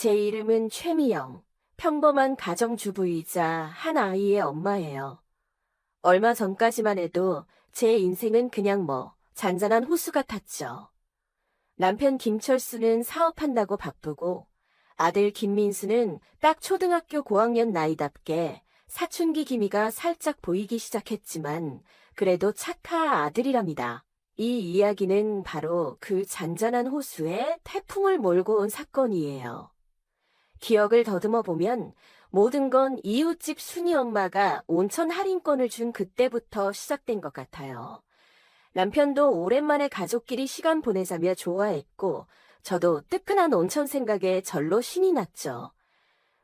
제 이름은 최미영. 평범한 가정주부이자 한 아이의 엄마예요. 얼마 전까지만 해도 제 인생은 그냥 뭐 잔잔한 호수 같았죠. 남편 김철수는 사업한다고 바쁘고 아들 김민수는 딱 초등학교 고학년 나이답게 사춘기 기미가 살짝 보이기 시작했지만 그래도 착한 아들이랍니다. 이 이야기는 바로 그 잔잔한 호수에 태풍을 몰고 온 사건이에요. 기억을 더듬어 보면 모든 건 이웃집 순이 엄마가 온천 할인권을 준 그때부터 시작된 것 같아요. 남편도 오랜만에 가족끼리 시간 보내자며 좋아했고, 저도 뜨끈한 온천 생각에 절로 신이 났죠.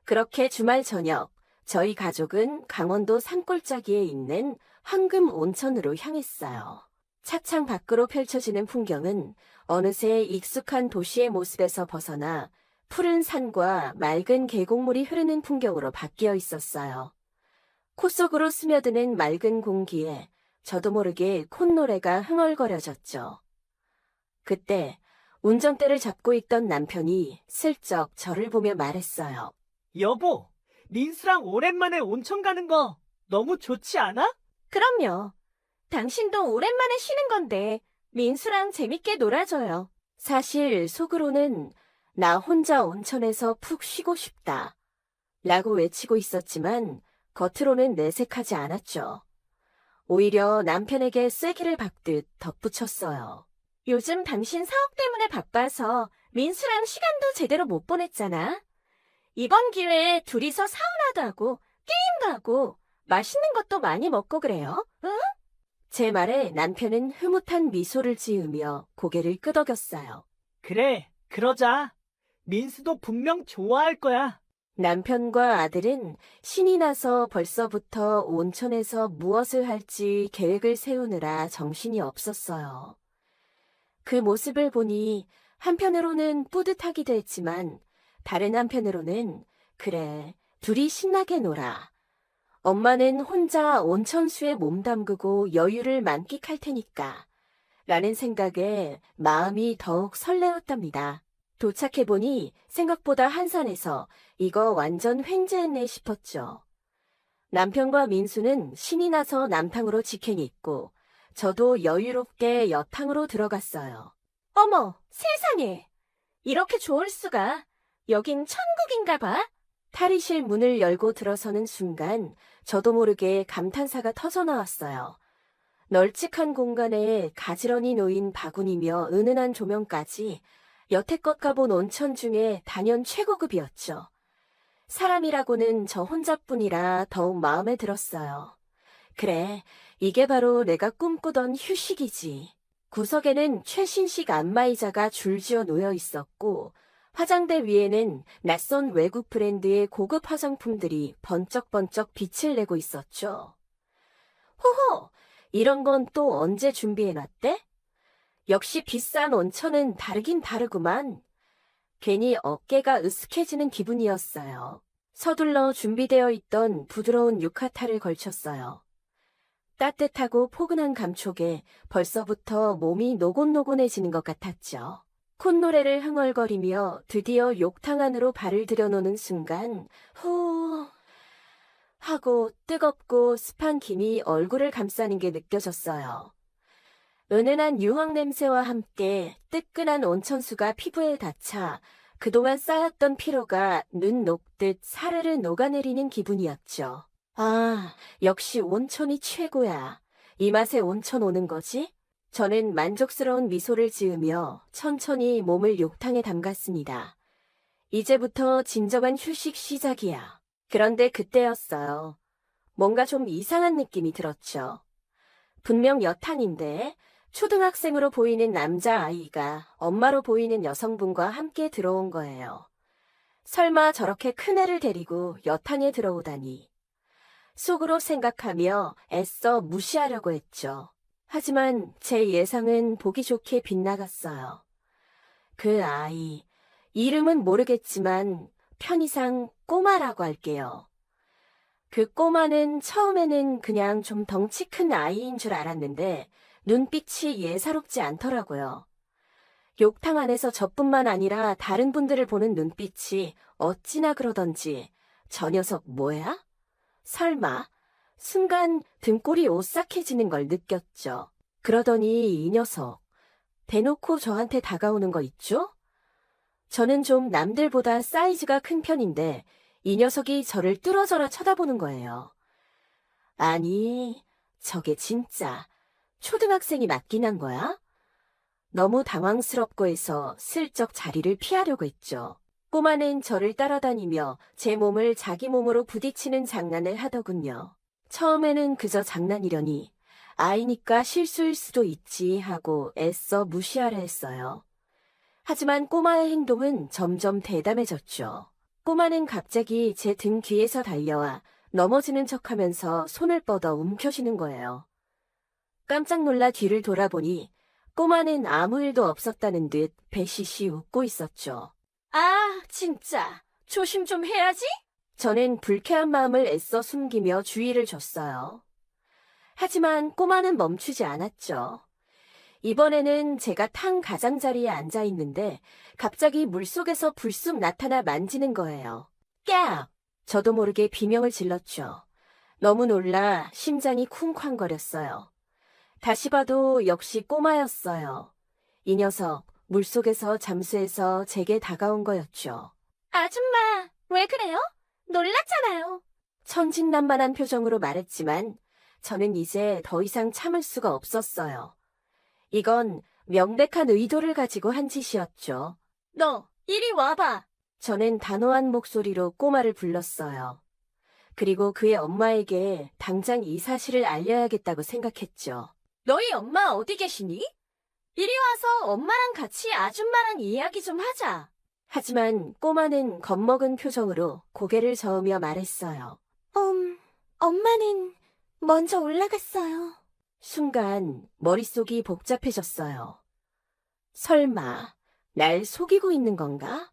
그렇게 주말 저녁, 저희 가족은 강원도 산골짜기에 있는 황금 온천으로 향했어요. 차창 밖으로 펼쳐지는 풍경은 어느새 익숙한 도시의 모습에서 벗어나 푸른 산과 맑은 계곡물이 흐르는 풍경으로 바뀌어 있었어요. 코 속으로 스며드는 맑은 공기에 저도 모르게 콧노래가 흥얼거려졌죠. 그때 운전대를 잡고 있던 남편이 슬쩍 저를 보며 말했어요. 여보, 민수랑 오랜만에 온천 가는 거 너무 좋지 않아? 그럼요. 당신도 오랜만에 쉬는 건데 민수랑 재밌게 놀아줘요. 사실 속으로는 나 혼자 온천에서 푹 쉬고 싶다. 라고 외치고 있었지만 겉으로는 내색하지 않았죠. 오히려 남편에게 쐐기를 박듯 덧붙였어요. 요즘 당신 사업 때문에 바빠서 민수랑 시간도 제대로 못 보냈잖아. 이번 기회에 둘이서 사우나도 하고 게임도 하고 맛있는 것도 많이 먹고 그래요. 응? 제 말에 남편은 흐뭇한 미소를 지으며 고개를 끄덕였어요. 그래, 그러자. 민수도 분명 좋아할 거야. 남편과 아들은 신이 나서 벌써부터 온천에서 무엇을 할지 계획을 세우느라 정신이 없었어요. 그 모습을 보니 한편으로는 뿌듯하기도 했지만 다른 한편으로는 그래, 둘이 신나게 놀아. 엄마는 혼자 온천수에 몸 담그고 여유를 만끽할 테니까. 라는 생각에 마음이 더욱 설레었답니다. 도착해보니 생각보다 한산해서 이거 완전 횡재했네 싶었죠. 남편과 민수는 신이 나서 남탕으로 직행이 있고 저도 여유롭게 여탕으로 들어갔어요. 어머, 세상에! 이렇게 좋을 수가! 여긴 천국인가 봐? 탈의실 문을 열고 들어서는 순간 저도 모르게 감탄사가 터져나왔어요. 널찍한 공간에 가지런히 놓인 바구니며 은은한 조명까지 여태껏 가본 온천 중에 단연 최고급이었죠. 사람이라고는 저 혼자뿐이라 더욱 마음에 들었어요. 그래, 이게 바로 내가 꿈꾸던 휴식이지. 구석에는 최신식 안마의자가 줄지어 놓여 있었고, 화장대 위에는 낯선 외국 브랜드의 고급 화장품들이 번쩍번쩍 빛을 내고 있었죠. 호호! 이런 건 또 언제 준비해놨대? 역시 비싼 온천은 다르긴 다르구만. 괜히 어깨가 으쓱해지는 기분이었어요. 서둘러 준비되어 있던 부드러운 유카타를 걸쳤어요. 따뜻하고 포근한 감촉에 벌써부터 몸이 노곤노곤해지는 것 같았죠. 콧노래를 흥얼거리며 드디어 욕탕 안으로 발을 들여놓는 순간, 후, 하고 뜨겁고 습한 김이 얼굴을 감싸는 게 느껴졌어요. 은은한 유황 냄새와 함께 뜨끈한 온천수가 피부에 닿자 그동안 쌓였던 피로가 눈 녹듯 사르르 녹아내리는 기분이었죠. 아, 역시 온천이 최고야. 이 맛에 온천 오는 거지? 저는 만족스러운 미소를 지으며 천천히 몸을 욕탕에 담갔습니다. 이제부터 진정한 휴식 시작이야. 그런데 그때였어요. 뭔가 좀 이상한 느낌이 들었죠. 분명 여탕인데 초등학생으로 보이는 남자아이가 엄마로 보이는 여성분과 함께 들어온 거예요. 설마 저렇게 큰 애를 데리고 여탕에 들어오다니. 속으로 생각하며 애써 무시하려고 했죠. 하지만 제 예상은 보기 좋게 빗나갔어요. 그 아이, 이름은 모르겠지만 편의상 꼬마라고 할게요. 그 꼬마는 처음에는 그냥 좀 덩치 큰 아이인 줄 알았는데 눈빛이 예사롭지 않더라고요. 욕탕 안에서 저뿐만 아니라 다른 분들을 보는 눈빛이 어찌나 그러던지 저 녀석 뭐야? 설마 순간 등골이 오싹해지는 걸 느꼈죠. 그러더니 이 녀석 대놓고 저한테 다가오는 거 있죠? 저는 좀 남들보다 사이즈가 큰 편인데 이 녀석이 저를 뚫어져라 쳐다보는 거예요. 아니, 저게 진짜 초등학생이 맞긴 한 거야? 너무 당황스럽고 해서 슬쩍 자리를 피하려고 했죠. 꼬마는 저를 따라다니며 제 몸을 자기 몸으로 부딪히는 장난을 하더군요. 처음에는 그저 장난이려니 아이니까 실수일 수도 있지 하고 애써 무시하려 했어요. 하지만 꼬마의 행동은 점점 대담해졌죠. 꼬마는 갑자기 제 등 뒤에서 달려와 넘어지는 척하면서 손을 뻗어 움켜쥐는 거예요. 깜짝 놀라 뒤를 돌아보니 꼬마는 아무 일도 없었다는 듯 배시시 웃고 있었죠. 아, 진짜. 조심 좀 해야지? 저는 불쾌한 마음을 애써 숨기며 주의를 줬어요. 하지만 꼬마는 멈추지 않았죠. 이번에는 제가 탕 가장자리에 앉아 있는데 갑자기 물속에서 불쑥 나타나 만지는 거예요. 깍! 저도 모르게 비명을 질렀죠. 너무 놀라 심장이 쿵쾅거렸어요. 다시 봐도 역시 꼬마였어요. 이 녀석 물속에서 잠수해서 제게 다가온 거였죠. 아줌마, 왜 그래요? 놀랐잖아요. 천진난만한 표정으로 말했지만 저는 이제 더 이상 참을 수가 없었어요. 이건 명백한 의도를 가지고 한 짓이었죠. 너, 이리 와봐. 저는 단호한 목소리로 꼬마를 불렀어요. 그리고 그의 엄마에게 당장 이 사실을 알려야겠다고 생각했죠. 너희 엄마 어디 계시니? 이리 와서 엄마랑 같이 아줌마랑 이야기 좀 하자. 하지만 꼬마는 겁먹은 표정으로 고개를 저으며 말했어요. 음, 엄마는 먼저 올라갔어요. 순간 머릿속이 복잡해졌어요. 설마 날 속이고 있는 건가?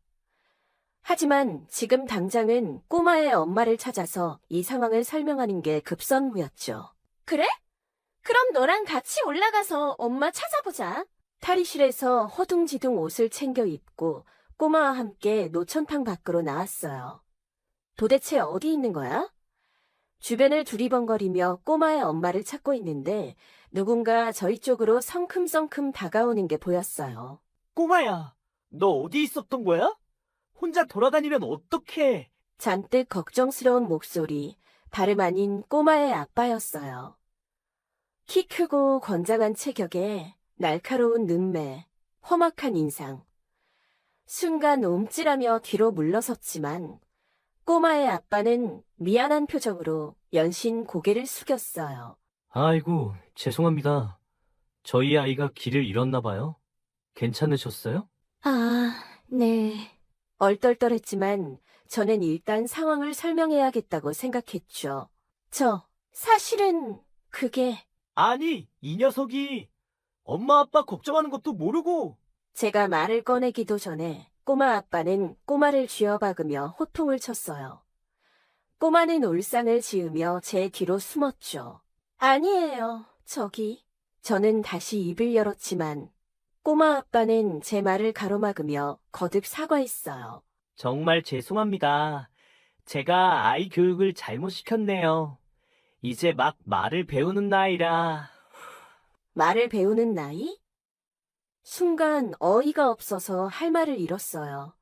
하지만 지금 당장은 꼬마의 엄마를 찾아서 이 상황을 설명하는 게 급선무였죠. 그래? 그럼 너랑 같이 올라가서 엄마 찾아보자. 탈의실에서 허둥지둥 옷을 챙겨 입고 꼬마와 함께 노천탕 밖으로 나왔어요. 도대체 어디 있는 거야? 주변을 두리번거리며 꼬마의 엄마를 찾고 있는데 누군가 저희 쪽으로 성큼성큼 다가오는 게 보였어요. 꼬마야, 너 어디 있었던 거야? 혼자 돌아다니면 어떡해? 잔뜩 걱정스러운 목소리, 다름 아닌 꼬마의 아빠였어요. 키 크고 건장한 체격에 날카로운 눈매, 험악한 인상. 순간 움찔하며 뒤로 물러섰지만 꼬마의 아빠는 미안한 표정으로 연신 고개를 숙였어요. 아이고, 죄송합니다. 저희 아이가 길을 잃었나 봐요. 괜찮으셨어요? 아, 네. 얼떨떨했지만 저는 일단 상황을 설명해야겠다고 생각했죠. 저, 사실은 그게 아니, 이 녀석이 엄마 아빠 걱정하는 것도 모르고 제가 말을 꺼내기도 전에 꼬마 아빠는 꼬마를 쥐어박으며 호통을 쳤어요. 꼬마는 울상을 지으며 제 뒤로 숨었죠. 아니에요, 저기. 저는 다시 입을 열었지만 꼬마 아빠는 제 말을 가로막으며 거듭 사과했어요. 정말 죄송합니다. 제가 아이 교육을 잘못 시켰네요. 이제 막 말을 배우는 나이라. 말을 배우는 나이? 순간 어이가 없어서 할 말을 잃었어요.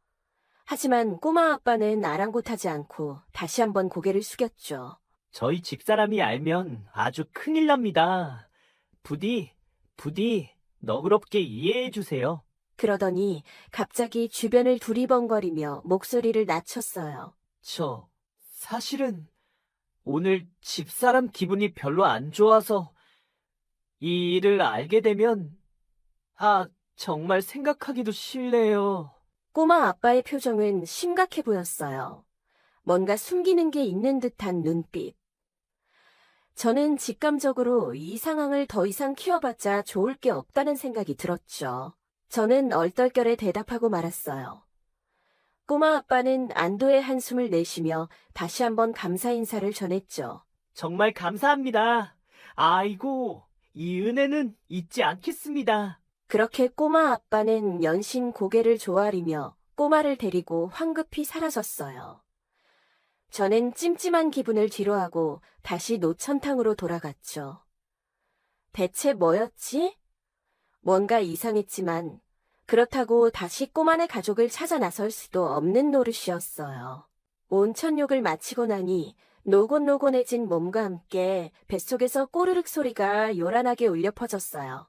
하지만 꼬마 아빠는 아랑곳하지 않고 다시 한번 고개를 숙였죠. 저희 집사람이 알면 아주 큰일 납니다. 부디, 부디 너그럽게 이해해 주세요. 그러더니 갑자기 주변을 두리번거리며 목소리를 낮췄어요. 저, 사실은 오늘 집사람 기분이 별로 안 좋아서 이 일을 알게 되면, 아, 정말 생각하기도 싫네요. 꼬마 아빠의 표정은 심각해 보였어요. 뭔가 숨기는 게 있는 듯한 눈빛. 저는 직감적으로 이 상황을 더 이상 키워봤자 좋을 게 없다는 생각이 들었죠. 저는 얼떨결에 대답하고 말았어요. 꼬마 아빠는 안도의 한숨을 내쉬며 다시 한번 감사 인사를 전했죠. 정말 감사합니다. 아이고, 이 은혜는 잊지 않겠습니다. 그렇게 꼬마 아빠는 연신 고개를 조아리며 꼬마를 데리고 황급히 사라졌어요. 저는 찜찜한 기분을 뒤로하고 다시 노천탕으로 돌아갔죠. 대체 뭐였지? 뭔가 이상했지만 그렇다고 다시 꼬마네 가족을 찾아 나설 수도 없는 노릇이었어요. 온천욕을 마치고 나니 노곤노곤해진 몸과 함께 뱃속에서 꼬르륵 소리가 요란하게 울려 퍼졌어요.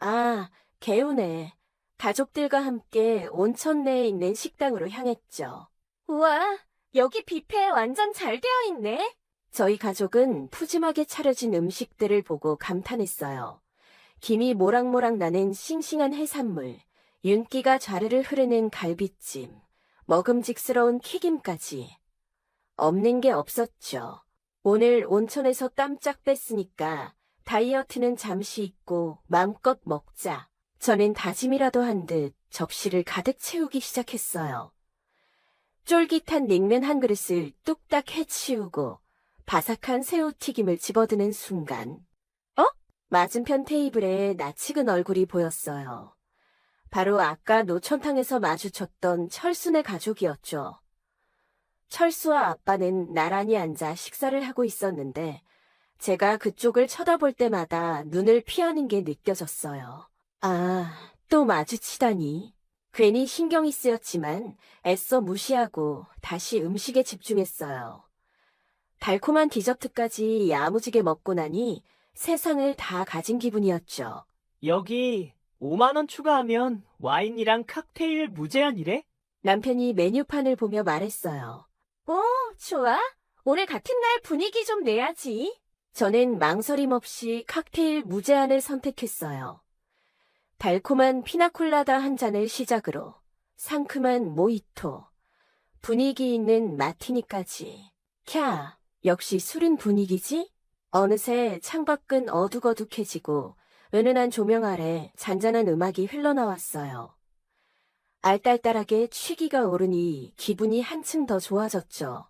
아, 개운해. 가족들과 함께 온천 내에 있는 식당으로 향했죠. 우와, 여기 뷔페 완전 잘 되어 있네. 저희 가족은 푸짐하게 차려진 음식들을 보고 감탄했어요. 김이 모락모락 나는 싱싱한 해산물, 윤기가 좌르르 흐르는 갈비찜, 먹음직스러운 튀김까지. 없는 게 없었죠. 오늘 온천에서 땀짝 뺐으니까 다이어트는 잠시 잊고 마음껏 먹자. 저는 다짐이라도 한 듯 접시를 가득 채우기 시작했어요. 쫄깃한 냉면 한 그릇을 뚝딱 해치우고 바삭한 새우튀김을 집어드는 순간, 어? 맞은편 테이블에 낯익은 얼굴이 보였어요. 바로 아까 노천탕에서 마주쳤던 철순의 가족이었죠. 철수와 아빠는 나란히 앉아 식사를 하고 있었는데, 제가 그쪽을 쳐다볼 때마다 눈을 피하는 게 느껴졌어요. 아, 또 마주치다니. 괜히 신경이 쓰였지만 애써 무시하고 다시 음식에 집중했어요. 달콤한 디저트까지 야무지게 먹고 나니 세상을 다 가진 기분이었죠. 여기 5만원 추가하면 와인이랑 칵테일 무제한이래? 남편이 메뉴판을 보며 말했어요. 오, 좋아. 오늘 같은 날 분위기 좀 내야지. 저는 망설임 없이 칵테일 무제한을 선택했어요. 달콤한 피나콜라다 한 잔을 시작으로 상큼한 모히토, 분위기 있는 마티니까지. 캬, 역시 술은 분위기지? 어느새 창밖은 어둑어둑해지고 은은한 조명 아래 잔잔한 음악이 흘러나왔어요. 알딸딸하게 취기가 오르니 기분이 한층 더 좋아졌죠.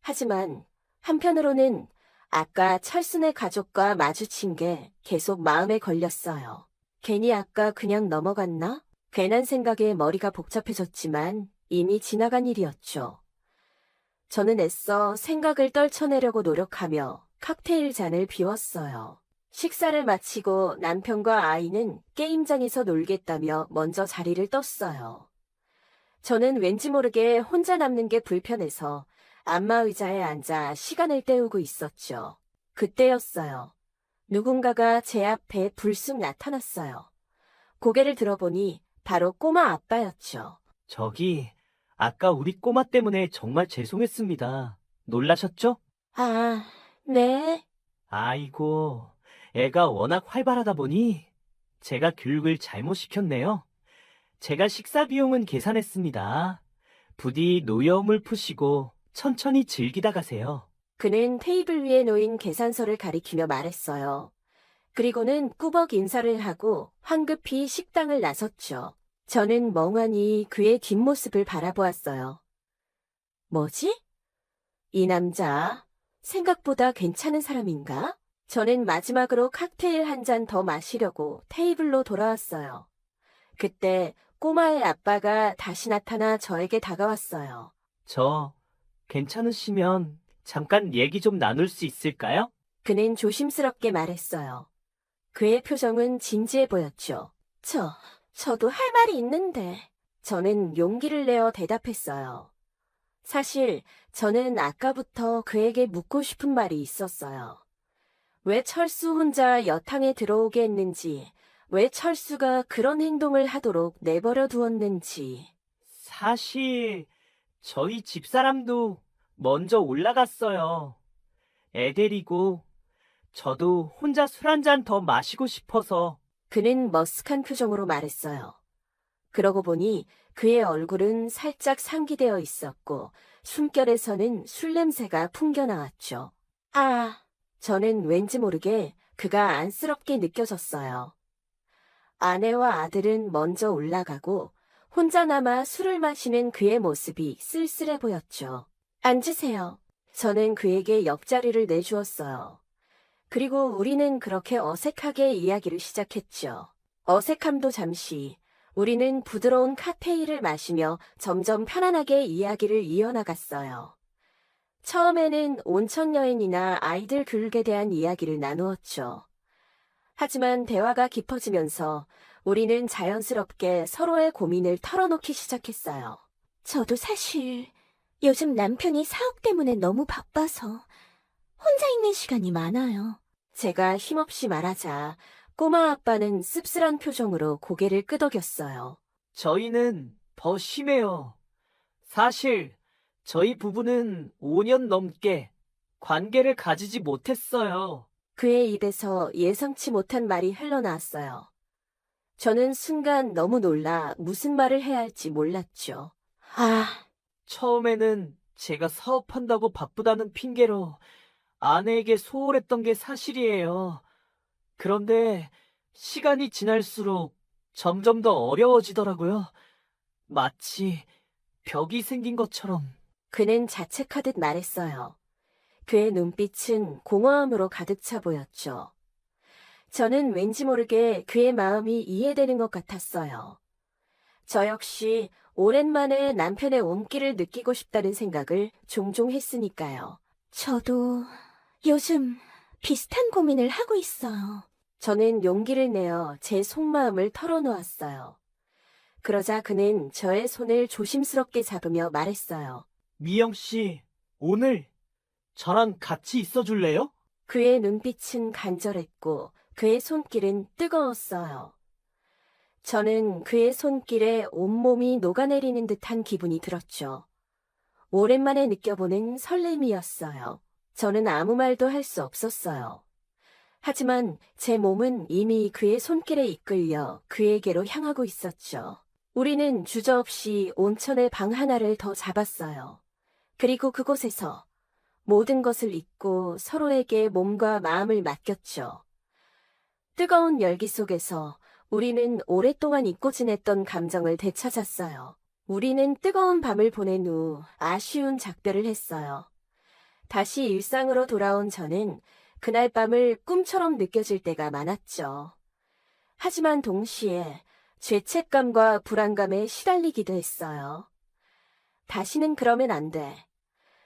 하지만 한편으로는 아까 철순의 가족과 마주친 게 계속 마음에 걸렸어요. 괜히 아까 그냥 넘어갔나? 괜한 생각에 머리가 복잡해졌지만 이미 지나간 일이었죠. 저는 애써 생각을 떨쳐내려고 노력하며 칵테일 잔을 비웠어요. 식사를 마치고 남편과 아이는 게임장에서 놀겠다며 먼저 자리를 떴어요. 저는 왠지 모르게 혼자 남는 게 불편해서 안마 의자에 앉아 시간을 때우고 있었죠. 그때였어요. 누군가가 제 앞에 불쑥 나타났어요. 고개를 들어보니 바로 꼬마 아빠였죠. 저기, 아까 우리 꼬마 때문에 정말 죄송했습니다. 놀라셨죠? 아, 네. 아이고, 애가 워낙 활발하다 보니 제가 교육을 잘못 시켰네요. 제가 식사 비용은 계산했습니다. 부디 노여움을 푸시고 천천히 즐기다 가세요. 그는 테이블 위에 놓인 계산서를 가리키며 말했어요. 그리고는 꾸벅 인사를 하고 황급히 식당을 나섰죠. 저는 멍하니 그의 뒷모습을 바라보았어요. 뭐지? 이 남자, 생각보다 괜찮은 사람인가? 저는 마지막으로 칵테일 한 잔 더 마시려고 테이블로 돌아왔어요. 그때 꼬마의 아빠가 다시 나타나 저에게 다가왔어요. 저, 괜찮으시면 잠깐 얘기 좀 나눌 수 있을까요? 그는 조심스럽게 말했어요. 그의 표정은 진지해 보였죠. 저, 저도 할 말이 있는데. 저는 용기를 내어 대답했어요. 사실 저는 아까부터 그에게 묻고 싶은 말이 있었어요. 왜 철수 혼자 여탕에 들어오게 했는지, 왜 철수가 그런 행동을 하도록 내버려 두었는지. 사실, 저희 집사람도 먼저 올라갔어요. 애 데리고, 저도 혼자 술 한 잔 더 마시고 싶어서, 그는 머쓱한 표정으로 말했어요. 그러고 보니 그의 얼굴은 살짝 상기되어 있었고 숨결에서는 술 냄새가 풍겨나왔죠. 아, 저는 왠지 모르게 그가 안쓰럽게 느껴졌어요. 아내와 아들은 먼저 올라가고 혼자 남아 술을 마시는 그의 모습이 쓸쓸해 보였죠. 앉으세요. 저는 그에게 옆자리를 내주었어요. 그리고 우리는 그렇게 어색하게 이야기를 시작했죠. 어색함도 잠시, 우리는 부드러운 칵테일을 마시며 점점 편안하게 이야기를 이어나갔어요. 처음에는 온천 여행이나 아이들 교육에 대한 이야기를 나누었죠. 하지만 대화가 깊어지면서 우리는 자연스럽게 서로의 고민을 털어놓기 시작했어요. 저도 사실 요즘 남편이 사업 때문에 너무 바빠서 혼자 있는 시간이 많아요. 제가 힘없이 말하자 꼬마 아빠는 씁쓸한 표정으로 고개를 끄덕였어요. 저희는 더 심해요. 사실 저희 부부는 5년 넘게 관계를 가지지 못했어요. 그의 입에서 예상치 못한 말이 흘러나왔어요. 저는 순간 너무 놀라 무슨 말을 해야 할지 몰랐죠. 아, 처음에는 제가 사업한다고 바쁘다는 핑계로 아내에게 소홀했던 게 사실이에요. 그런데 시간이 지날수록 점점 더 어려워지더라고요. 마치 벽이 생긴 것처럼. 그는 자책하듯 말했어요. 그의 눈빛은 공허함으로 가득 차 보였죠. 저는 왠지 모르게 그의 마음이 이해되는 것 같았어요. 저 역시 오랜만에 남편의 온기를 느끼고 싶다는 생각을 종종 했으니까요. 저도 요즘 비슷한 고민을 하고 있어요. 저는 용기를 내어 제 속마음을 털어놓았어요. 그러자 그는 저의 손을 조심스럽게 잡으며 말했어요. 미영 씨, 오늘 저랑 같이 있어 줄래요? 그의 눈빛은 간절했고 그의 손길은 뜨거웠어요. 저는 그의 손길에 온몸이 녹아내리는 듯한 기분이 들었죠. 오랜만에 느껴보는 설렘이었어요. 저는 아무 말도 할 수 없었어요. 하지만 제 몸은 이미 그의 손길에 이끌려 그에게로 향하고 있었죠. 우리는 주저없이 온천의 방 하나를 더 잡았어요. 그리고 그곳에서 모든 것을 잊고 서로에게 몸과 마음을 맡겼죠. 뜨거운 열기 속에서 우리는 오랫동안 잊고 지냈던 감정을 되찾았어요. 우리는 뜨거운 밤을 보낸 후 아쉬운 작별을 했어요. 다시 일상으로 돌아온 저는 그날 밤을 꿈처럼 느껴질 때가 많았죠. 하지만 동시에 죄책감과 불안감에 시달리기도 했어요. 다시는 그러면 안 돼.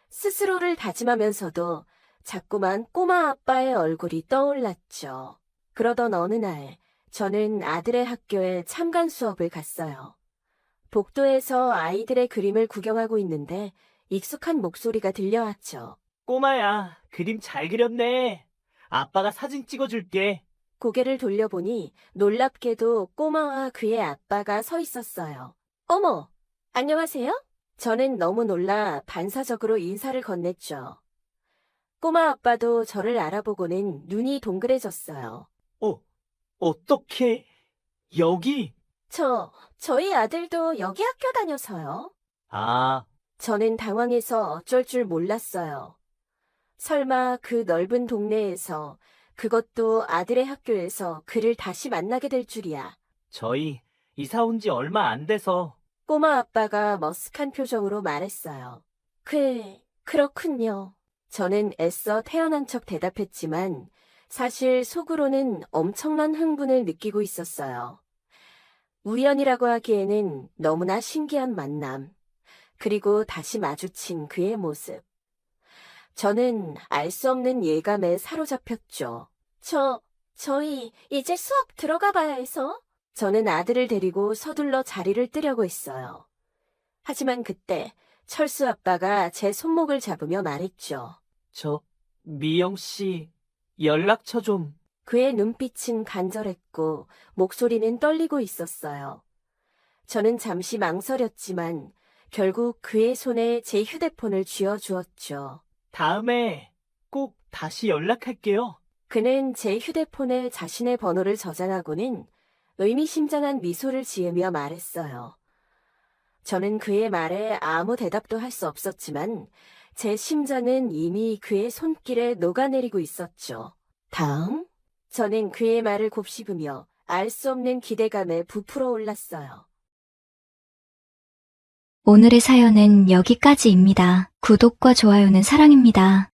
스스로를 다짐하면서도 자꾸만 꼬마 아빠의 얼굴이 떠올랐죠. 그러던 어느 날, 저는 아들의 학교에 참관 수업을 갔어요. 복도에서 아이들의 그림을 구경하고 있는데 익숙한 목소리가 들려왔죠. 꼬마야, 그림 잘 그렸네. 아빠가 사진 찍어줄게. 고개를 돌려보니 놀랍게도 꼬마와 그의 아빠가 서 있었어요. 어머, 안녕하세요? 저는 너무 놀라 반사적으로 인사를 건넸죠. 꼬마 아빠도 저를 알아보고는 눈이 동그래졌어요. 어, 어떻게, 여기? 저, 저희 아들도 여기 학교 다녀서요. 아, 저는 당황해서 어쩔 줄 몰랐어요. 설마 그 넓은 동네에서 그것도 아들의 학교에서 그를 다시 만나게 될 줄이야. 저희 이사 온 지 얼마 안 돼서 꼬마 아빠가 머쓱한 표정으로 말했어요. 그, 그렇군요. 저는 애써 태어난 척 대답했지만 사실 속으로는 엄청난 흥분을 느끼고 있었어요. 우연이라고 하기에는 너무나 신기한 만남. 그리고 다시 마주친 그의 모습. 저는 알 수 없는 예감에 사로잡혔죠. 저, 저희 이제 수업 들어가 봐야 해서. 저는 아들을 데리고 서둘러 자리를 뜨려고 했어요. 하지만 그때 철수 아빠가 제 손목을 잡으며 말했죠. 저, 미영 씨, 연락처 좀. 그의 눈빛은 간절했고 목소리는 떨리고 있었어요. 저는 잠시 망설였지만 결국 그의 손에 제 휴대폰을 쥐어주었죠. 다음에 꼭 다시 연락할게요. 그는 제 휴대폰에 자신의 번호를 저장하고는 의미심장한 미소를 지으며 말했어요. 저는 그의 말에 아무 대답도 할 수 없었지만 제 심장은 이미 그의 손길에 녹아내리고 있었죠. 다음? 저는 그의 말을 곱씹으며 알 수 없는 기대감에 부풀어 올랐어요. 오늘의 사연은 여기까지입니다. 구독과 좋아요는 사랑입니다.